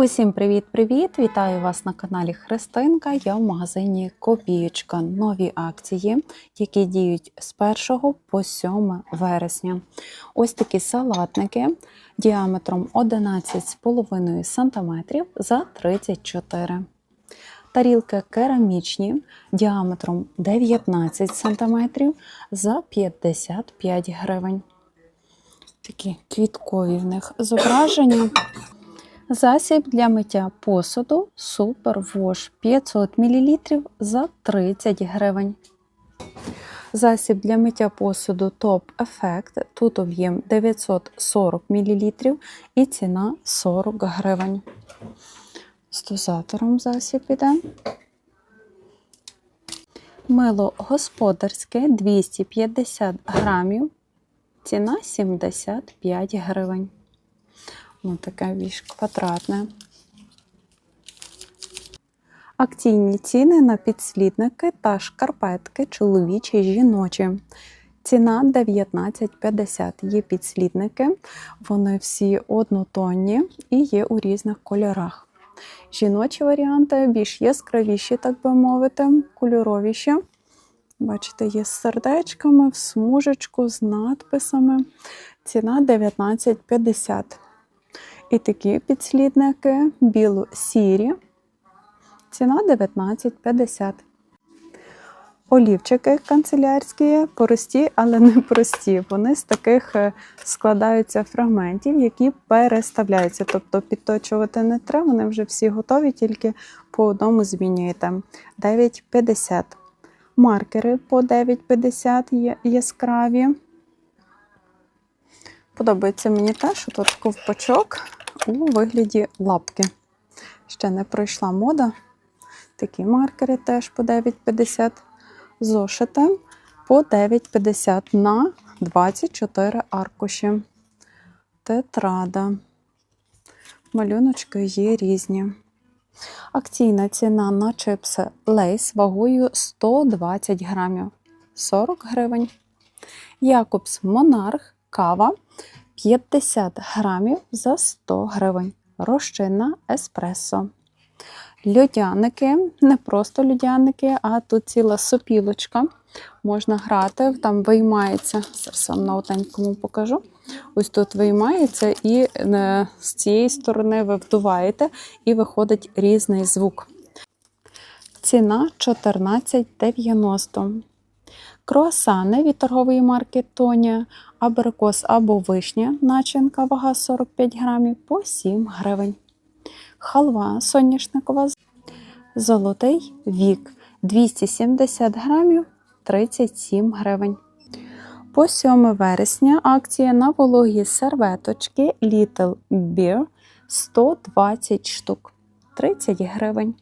Усім привіт-привіт! Вітаю вас на каналі Христинка. Я в магазині Копієчка. Нові акції, які діють з 1 по 7 вересня. Ось такі салатники діаметром 11,5 см за 34 Тарілки керамічні діаметром 19 см за 55 гривень. Такі квіткові в них зображення. Засіб для миття посуду Супер Вош 500 мл за 30 гривень. Засіб для миття посуду Топ Ефект. Тут об'єм 940 мл і ціна 40 гривень. З дозатором засіб іде. Мило господарське 250 грамів. Ціна 75 гривень. Ну, таке більш квадратне. Акційні ціни на підслідники та шкарпетки чоловічі жіночі. Ціна 19,50. Є підслідники, вони всі однотонні і є у різних кольорах. Жіночі варіанти більш яскравіші, так би мовити, кольоровіші. Бачите, є з сердечками, в смужечку, з надписами. Ціна 19,50. І такі підслідники біло-сірі. Ціна 19,50. Олівчики канцелярські прості, але не прості. Вони з таких е, складаються фрагментів, які переставляються. Тобто підточувати не треба, вони вже всі готові, тільки по одному змінюєте. 9,50. Маркери по 9,50 є яскраві. Подобається мені те, що тут ковпачок у вигляді лапки. Ще не пройшла мода. Такі маркери теж по 9,50. Зошити по 9,50 на 24 аркуші. Тетрада. Малюночки є різні. Акційна ціна на чипси Лейс вагою 120 грамів 40 гривень. Якобс Монарх кава 50 грамів за 100 гривень. Розчинна еспресо. Льодяники, не просто льодяники, а тут ціла сопілочка. Можна грати, там виймається, зараз вам на одненькому покажу. Ось тут виймається, і е, з цієї сторони ви вдуваєте, і виходить різний звук. Ціна 14,90. Круасани від торгової марки Тоня, абрикос або вишня, начинка, вага 45 грамів по 7 гривень. Халва соняшникова, золотий вік 270 грамів 37 гривень. По 7 вересня акція на вологі серветочки Little Beer 120 штук 30 гривень.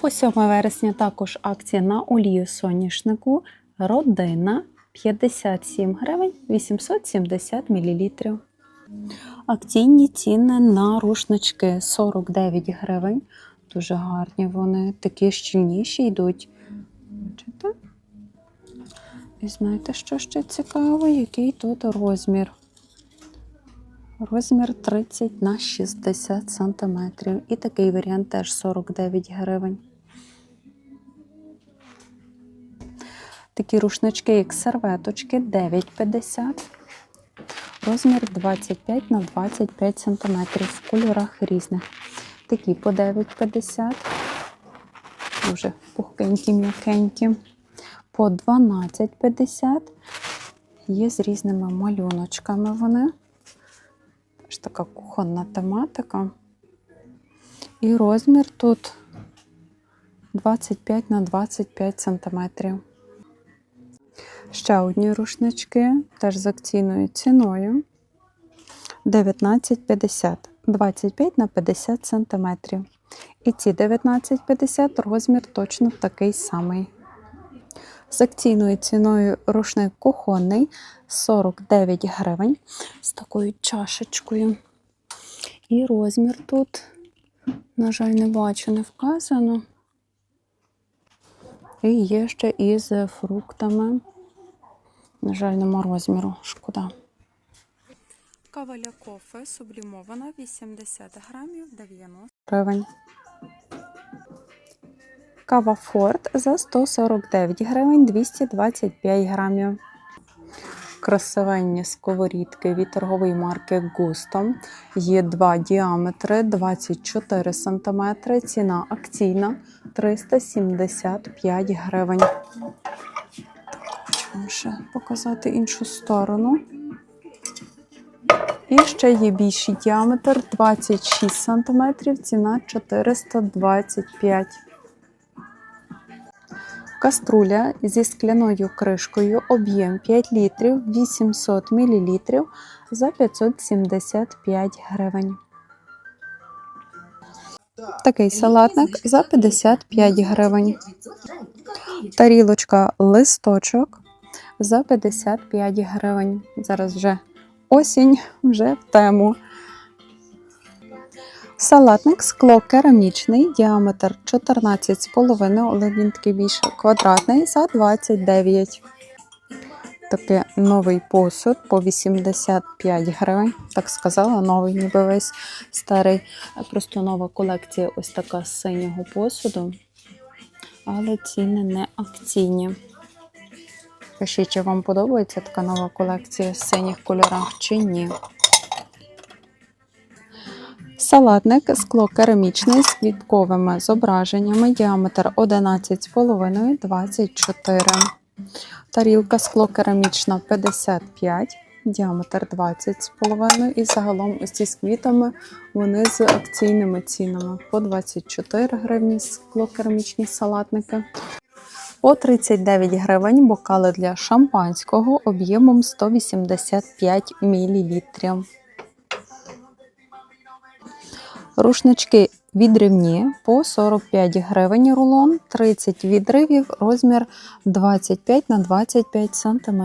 По 7 вересня також акція на олію соняшнику Родина 57 гривень 870 мл. Акційні ціни на рушнички 49 гривень. Дуже гарні вони, такі щільніші йдуть. Бачите? І знаєте, що ще цікаво, який тут розмір? Розмір 30 на 60 см. І такий варіант теж 49 гривень. Такі рушнички, як серветочки, 9,50. Розмір 25 на 25 см в кольорах різних. Такі по 9,50. Дуже пухкенькі, м'якенькі. По 12,50. Є з різними малюночками вони. Теж така кухонна тематика. І розмір тут 25 на 25 см. Ще одні рушнички, теж з акційною ціною 19,50, 25 на 50 см. І ці 19,50 розмір точно такий самий. З акційною ціною рушник кухонний 49 гривень з такою чашечкою. І розмір тут, на жаль, не бачу, не вказано. І є ще із фруктами. На жаль, нема розміру, шкода. Кава ля кофе сублімована 80 грамів 90 гривень. Кава Форд за 149 гривень 225 грамів. Красивенні сковорідки від торгової марки Густо. Є два діаметри 24 см. Ціна акційна 375 гривень. Ще показати іншу сторону. І ще є більший діаметр 26 см, ціна 425 Каструля зі скляною кришкою, об'єм 5 літрів, 800 мл за 575 гривень. Такий салатник за 55 гривень. Тарілочка листочок за 55 гривень. Зараз вже осінь, вже в тему. Салатник скло керамічний, діаметр 14,5, але він квадратний за 29. Такий новий посуд по 85 гривень. Так сказала, новий, ніби весь старий. Просто нова колекція ось така з синього посуду. Але ціни не акційні. Пишіть, чи вам подобається така нова колекція в синіх кольорах чи ні. Салатник скло керамічний з квітковими зображеннями, діаметр 11,5 24. Тарілка скло керамічна 55, діаметр 20,5. І загалом ось ці з квітами вони з акційними цінами по 24 гривні скло керамічні салатники. По 39 гривень бокали для шампанського об'ємом 185 мл. Рушнички відривні по 45 гривень рулон, 30 відривів, розмір 25 на 25 см.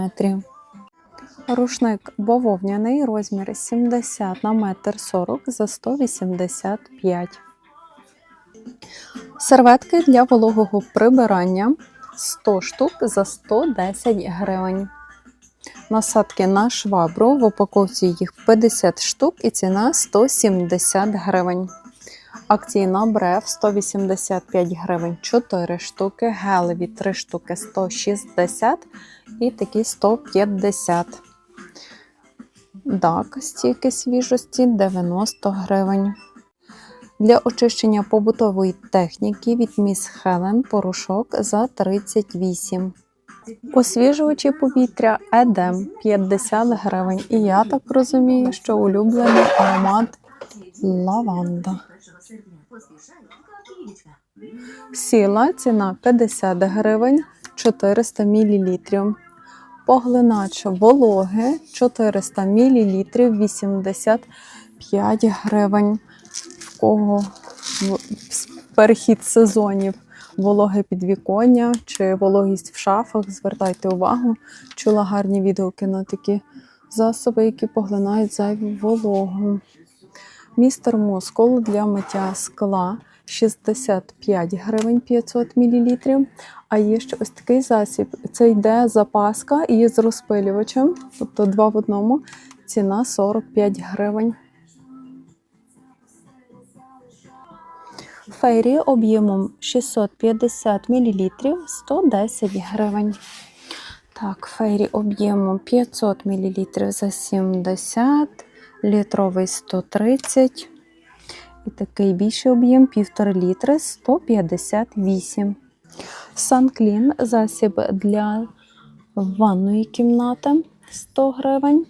Рушник бавовняний, розмір 70 на 1,40 м за 185 Серветки для вологого прибирання 100 штук за 110 гривень. Насадки на швабру. В упаковці їх 50 штук і ціна 170 гривень. Акції на брев 185 гривень 4 штуки, гелеві 3 штуки 160 і такі 150. Дак стійки свіжості 90 гривень. Для очищення побутової техніки від міс Хелен порошок за 38 Освіжувачі повітря Едем 50 гривень. І я так розумію, що улюблений аромат лаванда. Сіла ціна 50 гривень 400 мл. Поглинач вологи 400 мл 85 гривень. В перехід сезонів вологе підвіконня чи вологість в шафах. Звертайте увагу, чула гарні відгуки на такі засоби, які поглинають зайву вологу. Містер Москол для миття скла 65 гривень 500 мл. А є ще ось такий засіб. Це йде запаска і з розпилювачем, тобто два в одному. Ціна 45 гривень. Фейрі об'ємом 650 мл 110 гривень. Так, фейрі об'ємом 500 мл за 70, літровий 130. І такий більший об'єм 1,5 літри 158. Санклін засіб для ванної кімнати 100 гривень.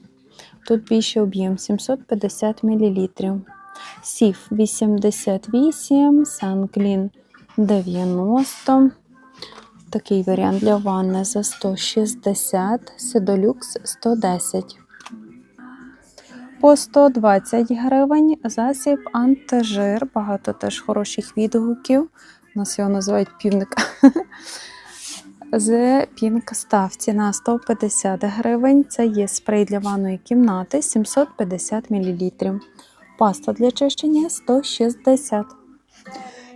Тут більший об'єм 750 мл. Сіф 88, Санклін 90. Такий варіант для ванни за 160, Седолюкс 110. По 120 гривень засіб антижир. Багато теж хороших відгуків. У нас його називають півник. З Pink Staff. Ціна 150 гривень. Це є спрей для ванної кімнати 750 мл. Паста для чищення 160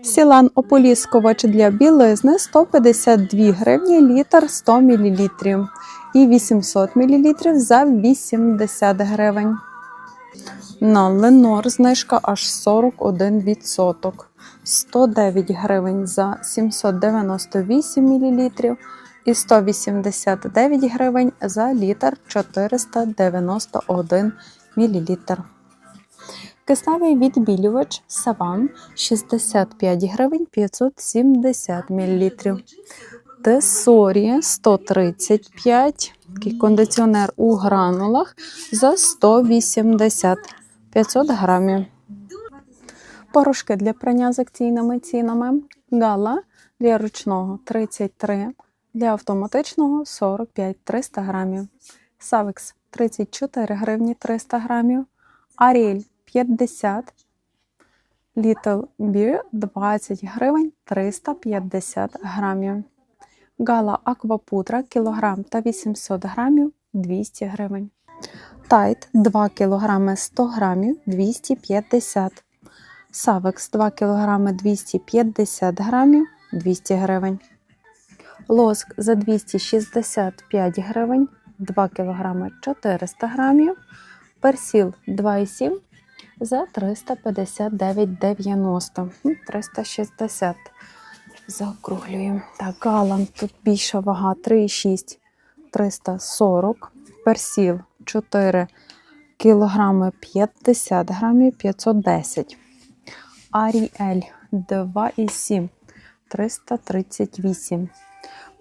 Сілан ополіскувач для білизни 152 гривні літр 100 мл. І 800 мл за 80 гривень. На Ленор знижка аж 41%. 109 гривень за 798 мл і 189 гривень за літр 491 мл. Кисневий відбілювач Саван 65 гривень 570 мл. Тесорі 135, такий кондиціонер у гранулах за 180 500 грамів. Порошки для прання з акційними цінами. Гала для ручного 33, для автоматичного 45 300 грамів. Савекс 34 гривні 300 грамів. Аріель 50. Little Beer 20 гривень 350 грамів. Гала Аквапудра кілограм та 800 грамів 200 гривень. Тайт 2 кг 100 грамів 250 Савекс 2 кг 250 грамів 200 гривень. Лоск за 265 гривень 2 кг 400 грамів. Персіл 2,7 за 359,90. 360 заокруглюємо. Так, галан тут більша вага 3,6 340. Персіл 4 кілограми 50 грамів 510. Аріель 2,7 338.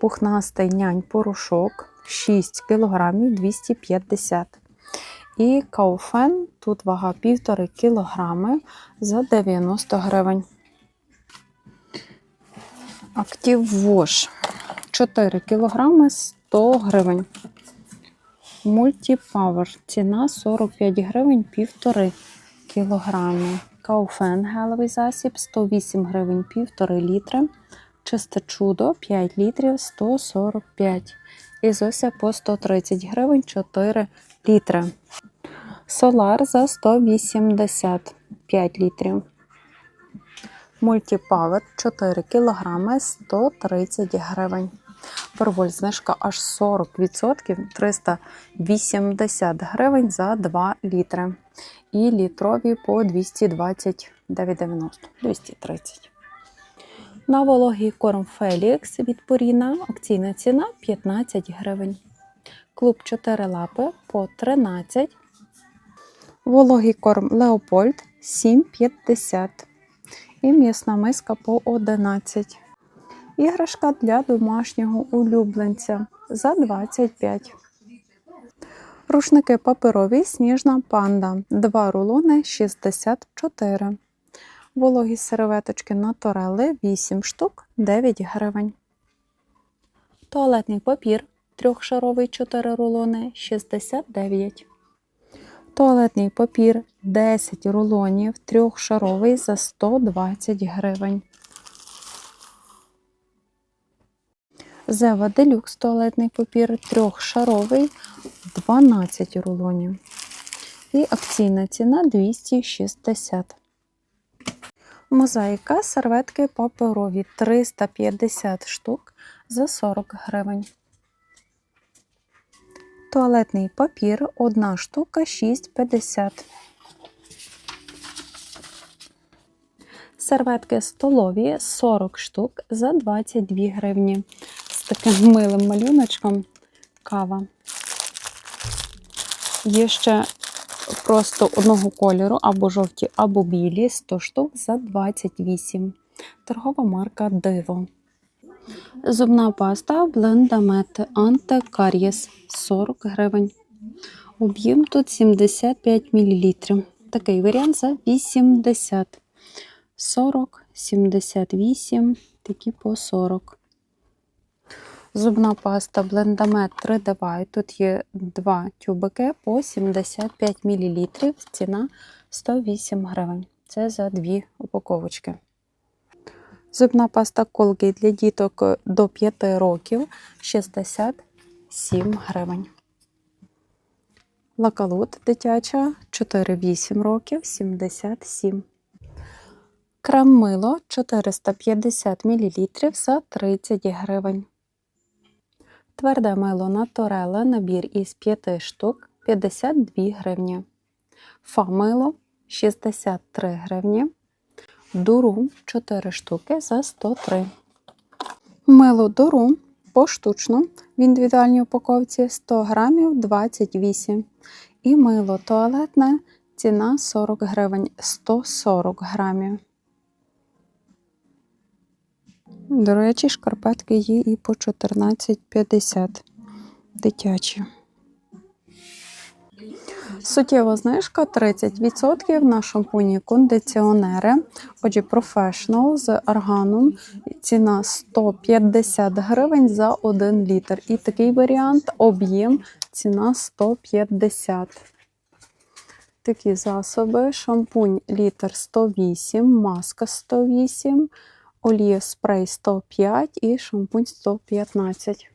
Пухнастий нянь порошок 6 кілограмів 250. І кауфен, тут вага 1,5 кілограми за 90 гривень. Актив Вош 4 кілограми 100 гривень. Мультіпавер. Ціна 45 гривень 1,5 кілограми. Кауфен гелевий засіб 108 гривень 1,5 літри. Чисте чудо 5 літрів 145. І Зося по 130 гривень 4 літри. Солар за 185 літрів. Мультіпавер 4 кг 130 гривень. Перволь знижка аж 40%, 380 гривень за 2 літри. І літрові по 229,90, 230. На вологий корм Фелікс від Поріна акційна ціна 15 гривень. Клуб 4 лапи по 13. Вологий корм Леопольд 7,50. І м'ясна миска по 11. Іграшка для домашнього улюбленця за 25. Рушники паперові сніжна панда. 2 рулони 64. Вологі серветочки Наторели 8 штук 9 гривень. Туалетний папір трьохшаровий 4 рулони 69. Туалетний папір 10 рулонів трьохшаровий за 120 гривень. Зева Делюкс туалетний папір трьохшаровий 12 рулонів. І акційна ціна 260. Мозаїка серветки паперові 350 штук за 40 гривень. Туалетний папір 1 штука 6,50. Серветки столові 40 штук за 22 гривні. З таким милим малюночком кава. Є ще просто одного кольору, або жовті, або білі 100 штук за 28. Торгова марка Диво. Зубна паста Блендамет Антикарієс 40 гривень. Об'єм тут 75 мл. Такий варіант за 80. 40, 78, такі по 40. Зубна паста Блендамет 3 Давай. Тут є два тюбики по 75 мл. Ціна 108 гривень. Це за дві упаковочки. Зубна паста Colgate для діток до 5 років 67 гривень. Лакалут дитяча 4-8 років 77. Крем мило 450 мл за 30 гривень. Тверде мило Натореле набір із 5 штук 52 гривні. Фамило 63 гривні. Дуру 4 штуки за 103. Мило Дуру поштучно в індивідуальній упаковці 100 грамів 28. І мило туалетне ціна 40 гривень 140 грамів. До речі, шкарпетки є і по 14,50 дитячі. Суттєва знижка 30% на шампуні кондиціонери. Отже, Professional з арганом. Ціна 150 гривень за 1 літр. І такий варіант об'єм ціна 150. Такі засоби: шампунь літр 108, маска 108, олія спрей 105 і шампунь 115.